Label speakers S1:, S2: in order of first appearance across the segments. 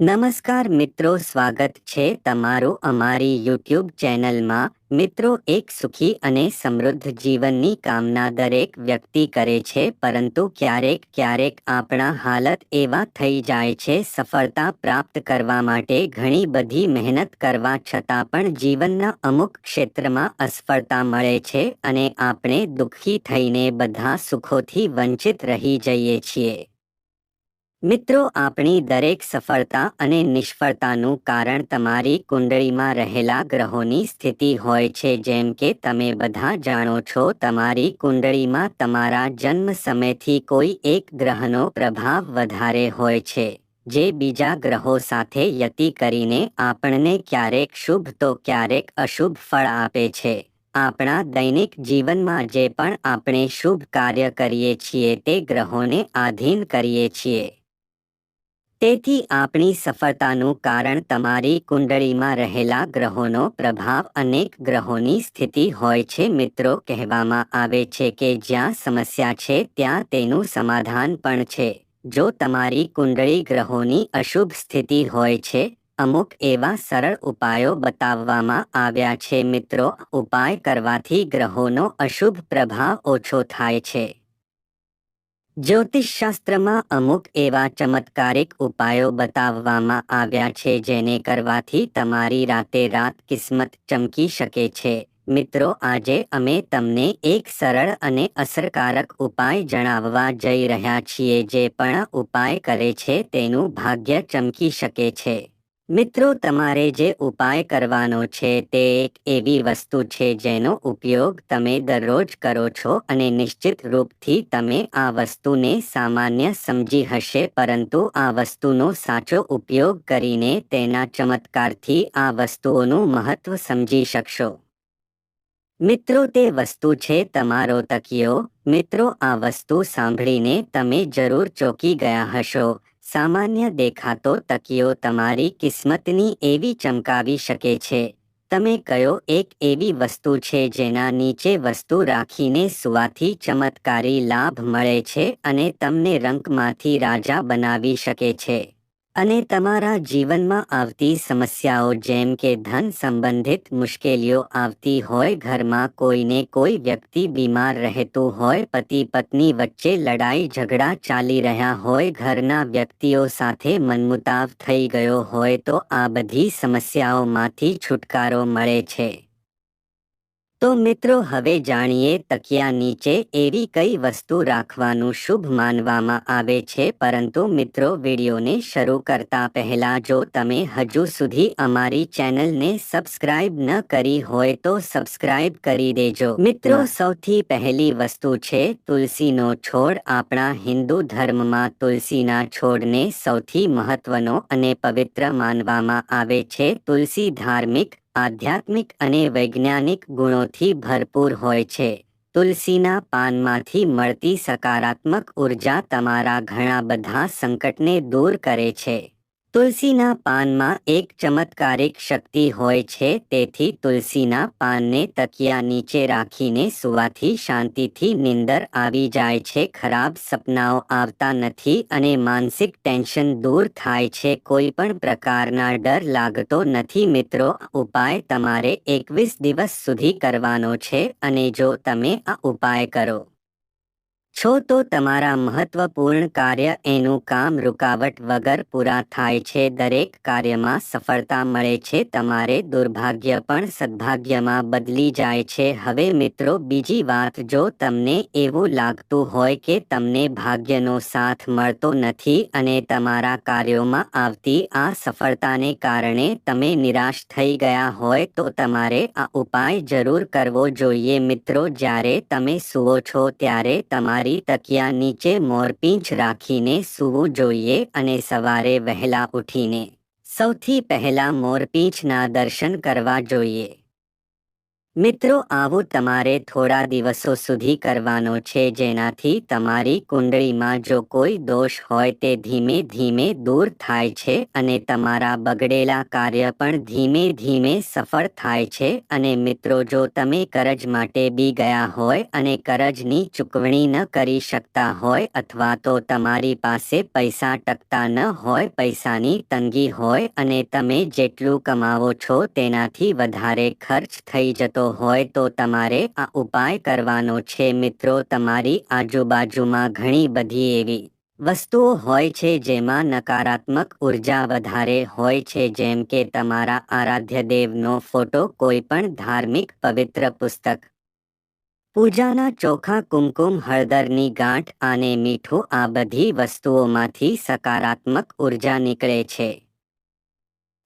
S1: નમસ્કાર મિત્રો, સ્વાગત છે તમારું અમારી યુટ્યુબ ચેનલમાં. મિત્રો, એક સુખી અને સમૃદ્ધ જીવનની કામના દરેક વ્યક્તિ કરે છે, પરંતુ ક્યારેક ક્યારેક આપણા હાલત એવા થઈ જાય છે, સફળતા પ્રાપ્ત કરવા માટે ઘણી બધી મહેનત કરવા છતાં પણ જીવનના અમુક ક્ષેત્રમાં અસફળતા મળે છે અને આપણે દુઃખી થઈને બધા સુખોથી વંચિત રહી જઈએ છીએ. મિત્રો, આપણી દરેક સફળતા અને નિષ્ફળતાનું કારણ તમારી કુંડળીમાં રહેલા ગ્રહોની સ્થિતિ હોય છે. જેમ કે, તમે બધા જાણો છો, તમારી કુંડળીમાં તમારા જન્મ સમયથી કોઈ એક ગ્રહનો પ્રભાવ વધારે હોય છે, જે બીજા ગ્રહો સાથે યતિ કરીને આપણને ક્યારેક શુભ તો ક્યારેક અશુભ ફળ આપે છે. આપણા દૈનિક જીવનમાં જે પણ આપણે શુભ કાર્ય કરીએ છીએ, તે ગ્રહોને આધીન કરીએ છીએ. તેથી આપણી સફળતાનું કારણ તમારી કુંડળીમાં રહેલા ગ્રહોનો પ્રભાવ અનેક ગ્રહોની સ્થિતિ હોય છે મિત્રો. કહેવામાં આવે છે કે જ્યાં સમસ્યા છે ત્યાં તેનું સમાધાન પણ છે. જો તમારી કુંડળી ગ્રહોની અશુભ સ્થિતિ હોય છે, અમુક એવા સરળ ઉપાયો બતાવવામાં આવ્યા છે મિત્રો. ઉપાય કરવાથી ગ્રહોનો અશુભ પ્રભાવ ઓછો થાય છે. જ્યોતિષશાસ્ત્રમાં અમુક એવા ચમત્કારિક ઉપાયો બતાવવામાં આવ્યા છે જેને કરવાથી તમારી રાતે રાત કિસ્મત ચમકી શકે છે. મિત્રો, આજે અમે તમને એક સરળ અને અસરકારક ઉપાય જણાવવા જઈ રહ્યા છીએ જે પણ ઉપાય કરે છે તેનું ભાગ્ય ચમકી શકે છે. મિત્રો, તમારે જે ઉપાય કરવાનો છે તે એક એવી વસ્તુ છે જેનો ઉપયોગ તમે દરરોજ કરો છો અને નિશ્ચિત રૂપથી તમે આ વસ્તુને સામાન્ય સમજી હશે, પરંતુ આ વસ્તુનો સાચો ઉપયોગ કરીને તેના ચમત્કારથી આ વસ્તુઓનું મહત્વ સમજી શકશો. મિત્રો, તે વસ્તુ છે તમારો તકિયો. મિત્રો, આ વસ્તુ સાંભળીને તમે જરૂર ચોકી ગયા હશો. સામાન્ય દેખાતો તકીઓ તમારી કિસ્મતની એવી ચમકાવી શકે છે. તમે કયો એક એવી વસ્તુ છે જેના નીચે વસ્તુ રાખીને સુવાથી ચમત્કારી લાભ મળે છે અને તમને રંકમાંથી રાજા બનાવી શકે છે? અને તમારા જીવનમાં આવતી સમસ્યાઓ જેમ કે ધન સંબંધિત મુશ્કેલીઓ આવતી હોય, ઘરમાં કોઈને કોઈ વ્યક્તિ બીમાર રહેતું હોય, પતિ પત્ની વચ્ચે લડાઈ ઝઘડા ચાલી રહ્યા હોય, ઘરના વ્યક્તિઓ સાથે મનમુતાવ થઈ ગયો હોય, તો આ બધી સમસ્યાઓમાંથી છુટકારો મળે છે. તો મિત્રો હવે જાણીએ તકિયા નીચે એવી કઈ વસ્તુ રાખવાનું શુભ માનવામાં આવે છે. પરંતુ મિત્રો વિડીયોને શરૂ કરતા પહેલા જો તમે હજુ સુધી અમારી ચેનલને સબસ્ક્રાઇબ ન કરી હોય તો સબસ્ક્રાઇબ કરી દેજો. મિત્રો સૌથી પહેલી વસ્તુ છે તુલસીનો છોડ. આપણા હિન્દુ ધર્મમાં તુલસીના છોડને સૌથી મહત્વનો અને પવિત્ર માનવામાં આવે છે. તુલસી ધાર્મિક આધ્યાત્મિક અને વૈજ્ઞાનિક ગુણોથી ભરપૂર હોય છે. તુલસીના પાનમાંથી મળતી સકારાત્મક ઊર્જા તમારા ઘણા બધા સંકટને દૂર કરે છે. તુલસીના પાનમાં એક ચમત્કારિક શક્તિ હોય છે, તેથી તુલસીના પાનને તકિયા નીચે રાખીને સુવાથી શાંતિથી નિંદર આવી જાય છે, ખરાબ સપનાઓ આવતા નથી અને માનસિક ટેન્શન દૂર થાય છે કોઈ પણ પ્રકારના ડર લાગતો નથી. મિત્રો, ઉપાય તમારે એકવીસ દિવસ સુધી કરવાનો છે અને જો તમે આ ઉપાય કરો છો તો તમારા મહત્વપૂર્ણ કાર્ય એનું કામ રૂકાવટ વગર પૂરા થાય છે. દરેક કાર્યમાં સફળતા મળે છે. તમારે દુર્ભાગ્ય પણ સદભાગ્યમાં બદલી જાય છે. હવે મિત્રો, બીજી વાત, જો તમને એવું લાગતું હોય કે તમને ભાગ્યનો સાથ મળતો નથી અને તમારા કાર્યોમાં આવતી આ સફળતાને કારણે તમે નિરાશ થઈ ગયા હોય, તો તમારે આ ઉપાય જરૂર કરવો જોઈએ. મિત્રો, જ્યારે તમે સુવો છો, ત્યારે તમારી તમારી તકિયા નીચે મોરપીંછ રાખીને સૂવું જોઈએ અને સવારે વહેલા ઉઠીને સૌથી પહેલા મોરપીંછના દર્શન કરવા જોઈએ. મિત્રો, આવું તમારે થોડા દિવસો સુધી કરવાનો છે, જેનાથી તમારી કુંડળીમાં જો કોઈ દોષ હોય તે ધીમે ધીમે દૂર થાય છે અને તમારા બગડેલા કાર્ય પણ ધીમે ધીમે સફળ થાય છે. અને મિત્રો, જો તમે કરજ માટે બી ગયા હોય અને કરજની ચૂકવણી ન કરી શકતા હોય અથવા તો તમારી પાસે પૈસા ટકતા ન હોય, પૈસાની તંગી હોય અને તમે જેટલું કમાવો છો તેનાથી વધારે ખર્ચ થઈ જતો હોય તો તમારે આ ઉપાય કરવાનો છે મિત્રો. તમારી આજુબાજુમાં ઘણી બધી એવી વસ્તુઓ હોય છે જેમાં નકારાત્મક ઊર્જા વધારે હોય છે. જેમ કે તમારા આરાધ્ય દેવનો ફોટો, કોઈ પણ ધાર્મિક પવિત્ર પુસ્તક. પૂજાના ચોખા, કુમકુમ, હળદરની ગાંઠ અને મીઠું આ બધી વસ્તુઓમાંથી સકારાત્મક ઊર્જા નીકળે છે.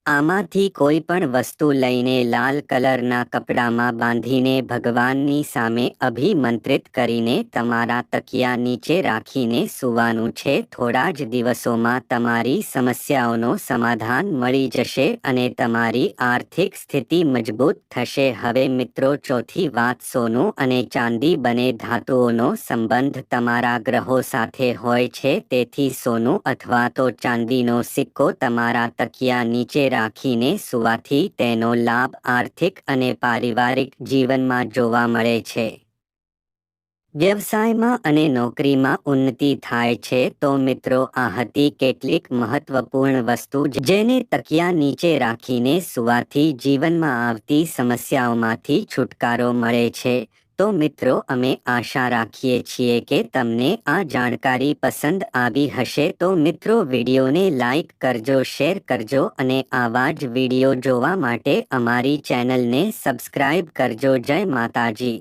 S1: આમાંથી કોઈ પણ વસ્તુ લઈને લાલ કલરના કપડામાં બાંધીને ભગવાનની સામે અભિમંત્રિત કરીને તમારા તકિયા નીચે રાખીને સૂવાનું છે. થોડા જ દિવસોમાં તમારી સમસ્યાઓનો સમાધાન મળી જશે અને તમારી આર્થિક સ્થિતિ મજબૂત થશે. હવે મિત્રો, ચોથી વાત સોનું અને ચાંદી બને ધાતુઓનો સંબંધ તમારા ગ્રહો સાથે હોય છે. તેથી સોનું અથવા તો ચાંદીનો સિક્કો તમારા તકિયા નીચે રાખીને સુવાથી તેનો લાભ આર્થિક અને પારિવારિક જીવનમાં જોવા મળે છે. વ્યવસાયમાં અને નોકરીમાં ઉન્નતિ થાય છે તો મિત્રો આ હતી કેટલીક મહત્વપૂર્ણ વસ્તુ જેને તકિયા નીચે રાખીને સુવાથી જીવનમાં આવતી સમસ્યાઓમાંથી છુટકારો મળે છે. તો મિત્રો, અમે આશા રાખીએ છીએ કે તમને આ જાણકારી પસંદ આવી હશે. તો મિત્રો, વિડીયોને લાઈક કરજો, શેર કરજો અને આવા જ વીડિયો જોવા માટે અમારી ચેનલને સબસ્ક્રાઇબ કરજો. જય માતાજી.